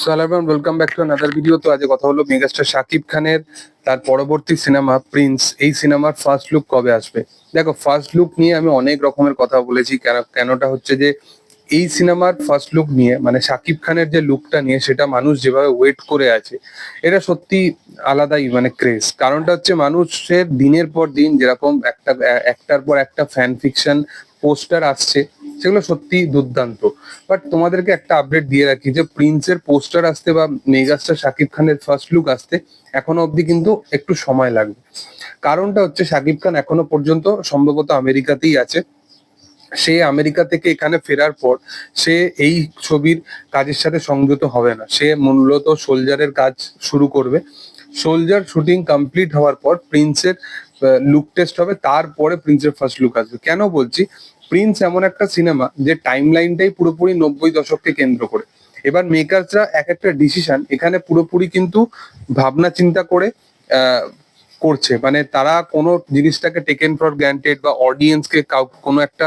So everyone welcome back to another video তো আজ কথা হলো মেগাস্টার শাকিব খানের, তার পরবর্তী সিনেমা প্রিন্স এই সিনেমার ফার্স্ট লুক কবে আসবে? দেখো ফার্স্ট লুক নিয়ে আমি অনেক রকমের কথা বলেছি। কেন, কেনটা হচ্ছে যে, এই সিনেমার ফার্স্ট লুক নিয়ে মানে শাকিব খানের যে লুকটা নিয়ে, সেটা মানুষ যেভাবে ওয়েট করে আছে, এটা সত্যি আলাদাই মানে ক্রেজ কারণটা হচ্ছে মানুষের দিনের পর দিন যেরকম একটা, একটার পর একটা ফ্যান ফিকশন পোস্টার আসছে সেগুলো সত্যি দুর্দান্ত। বাট তোমাদেরকে একটা আপডেট দিয়ে রাখি যে প্রিন্সের পোস্টার আসতে বা মেগাস্টার শাকিব খানের ফার্স্ট লুক আসতে এখনও অবধি কিন্তু একটু সময় লাগবে। কারণটা হচ্ছে শাকিব খান এখনও পর্যন্ত সম্ভবত আমেরিকাতেই আছে। সে আমেরিকা থেকে এখানে ফেরার পর সে এই ছবির কাজের সাথে সংযত হবে না। সে মূলত সোলজারের কাজ শুরু করবে। সোলজার শুটিং কমপ্লিট হওয়ার পর প্রিন্সের লুক টেস্ট হবে, তারপরে প্রিন্সের ফার্স্ট লুক আসবে। কেন বলছি? প্রিন্স এমন একটা সিনেমা যে টাইম লাইনটাই পুরোপুরি নব্বই দশককে কেন্দ্র করে। এবার মেকার্সরা এক একটা ডিসিশন এখানে পুরোপুরি কিন্তু ভাবনা চিন্তা করে করছে। মানে তারা কোনো জিনিসটাকে টেকেন ফর গ্যান্টেড বা অডিয়েন্সকে কোনো একটা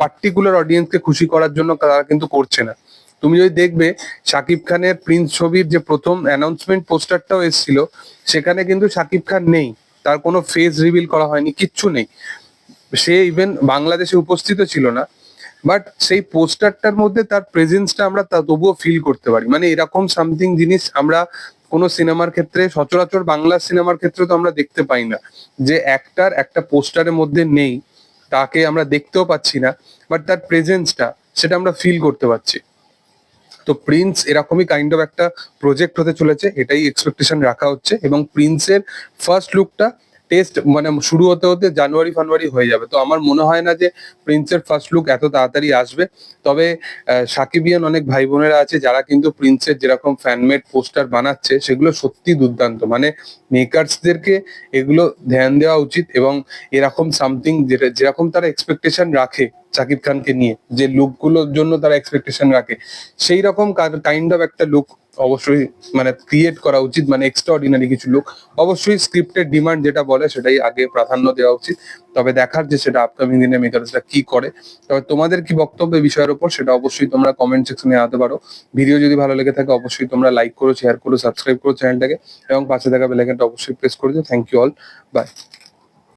পার্টিকুলার অডিয়েন্সকে খুশি করার জন্য তারা কিন্তু করছে না। তুমি যদি দেখবে শাকিব খানের প্রিন্স ছবির যে প্রথম অ্যানাউন্সমেন্ট পোস্টারটাও এসেছিল, সেখানে কিন্তু শাকিব খান নেই। তার কোনো ফেস রিভিল করা হয়নি, কিচ্ছু নেই। সে ইভেন বাংলাদেশে উপস্থিত ছিল না বাট সেই পোস্টারটার মধ্যে তার প্রেজেন্সটা আমরা তা তবুও ফিল করতে পারি। মানে এরকম সামথিং জিনিস আমরা কোনো সিনেমার ক্ষেত্রে, সচরাচর বাংলা সিনেমার ক্ষেত্রে তো আমরা দেখতে পাই না, যে একটার একটা পোস্টারের মধ্যে নেই, তাকে আমরা দেখতেও পাচ্ছি না বাট তার প্রেজেন্সটা সেটা আমরা ফিল করতে পারছি। তো প্রিন্স এরকমই কাইন্ড অফ একটা প্রজেক্ট হতে চলেছে, এটাই এক্সপেকটেশন রাখা হচ্ছে এবং প্রিন্সের ফার্স্ট লুকটা টেস্ট মানে শুরু হতে হতে জানুয়ারি ফানুয়ারি হয়ে যাবে। তো আমার মনে হয় না যে প্রিন্সের ফার্স্ট লুক এত তাড়াতাড়ি আসবে। তবে সাকিবিয়ান অনেক ভাই বোনেরা আছে যারা কিন্তু প্রিন্সের যেরকম ফ্যানমেড পোস্টার বানাচ্ছে, সেগুলো সত্যি দুর্দান্ত। মানে মেকার্সদেরকে এগুলো ধ্যান দেওয়া উচিত এবং এরকম সামথিং যেটা, যেরকম তারা এক্সপেকটেশন রাখে শাকিব খানকে নিয়ে, যে লুকগুলোর জন্য তারা এক্সপেকটেশন রাখে সেই রকম কাইন্ড অফ একটা লুক অবশ্যই মানে ক্রিয়েট করা উচিত মানে এক্সট্রা অর্ডিনারি কিছু লুক। অবশ্যই স্ক্রিপ্টের ডিমান্ড যেটা বলে সেটাই আগে প্রাধান্য দেওয়া উচিত। তবে দেখার যে সেটা আপকামিং দিনে মেকার্সরা কি করে। তবে তোমাদের কি বক্তব্য বিষয়ের উপর সেটা অবশ্যই তোমরা কমেন্ট সেকশনে আনতে পারো। ভিডিও যদি ভালো লেগে থাকে অবশ্যই তোমরা লাইক করো শেয়ার করো সাবস্ক্রাইব করো চ্যানেলটাকে এবং পাশে থাকা বেলাইকনটা অবশ্যই প্রেস করে দিও। Thank you all by